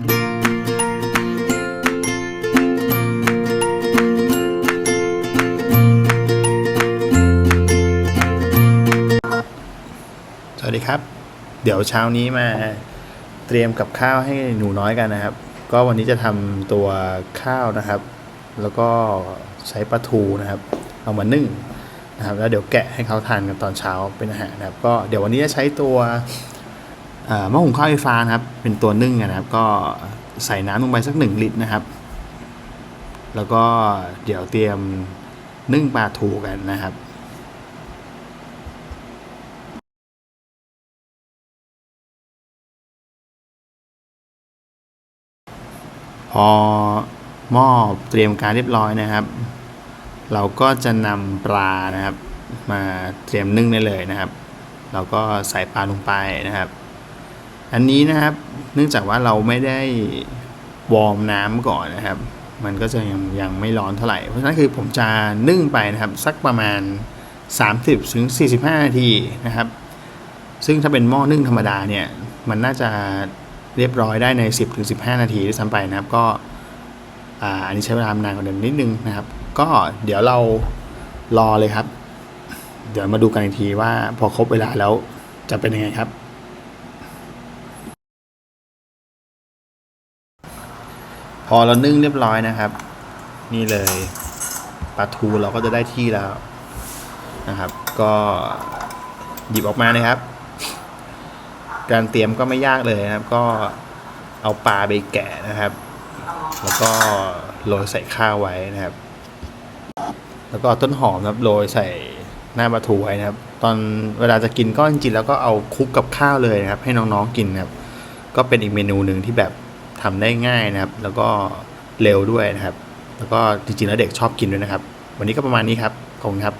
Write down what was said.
สวัสดีครับ เดี๋ยวเช้านี้มาเตรียมกับข้าวให้หนูน้อยกันนะครับ ก็วันนี้จะทำตัวข้าวนะครับ แล้วก็ใช้ปลาทูนะครับ เอามานึ่งนะครับ แล้วเดี๋ยวแกะให้เขาทานกันตอนเช้าเป็นอาหารนะครับ ก็เดี๋ยววันนี้จะใช้ตัว หม้อหุงข้าวไฟฟ้านะครับ เป็นตัวนึ่งนะครับ ก็ใส่น้ำลงไปสักหนึ่งลิตรนะครับ แล้วก็เดี๋ยวเตรียมนึ่งปลาทูกันนะครับพอหม้อเตรียมการเรียบร้อยนะครับ เราก็จะนำปลานะครับ มาเตรียมนึ่งได้เลยนะครับ เราก็ใส่ปลาลงไปนะครับ อันนี้นะครับ เนื่องจากว่าเราไม่ได้วอร์มน้ำก่อนนะครับ มันก็จะยังยังไม่ร้อนเท่าไหร่ เพราะฉะนั้นคือผมจะนึ่งไปนะครับ สักประมาณ 30ถึง45 นาทีนะครับ ซึ่งถ้าเป็นหม้อนึ่งธรรมดาเนี่ย มันน่าจะเรียบร้อยได้ใน 10ถึง15 นาทีด้วยซ้ำไปนะครับ ก็อ่าอันนี้ใช้เวลานานกว่าเดิมนิดนึงนะครับ ก็เดี๋ยวเรารอเลยครับ เดี๋ยวมาดูกันอีกทีว่าพอครบเวลาแล้วจะเป็นยังไงครับ พอเรานึ่งเรียบร้อยนะครับ นี่เลยปลาทูเราก็จะได้ที่แล้วนะครับ ก็หยิบออกมานะครับ การเตรียมก็ไม่ยากเลยนะครับ ก็เอาปลาไปแกะนะครับ แล้วก็โรยใส่ข้าวไว้นะครับ แล้วก็เอาต้นหอมครับโรยใส่หน้าปลาทูไว้นะครับ ตอนเวลาจะกินก็จริงๆแล้วก็เอาคลุกกับข้าวเลยนะครับ ให้น้องๆกินนะครับ ก็เป็นอีกเมนูหนึ่งที่แบบ ทำได้ง่ายนะครับ แล้วก็เร็วด้วยนะครับ แล้วก็จริงๆแล้วเด็กชอบกินด้วยนะครับ วันนี้ก็ประมาณนี้ครับขอบคุณครับ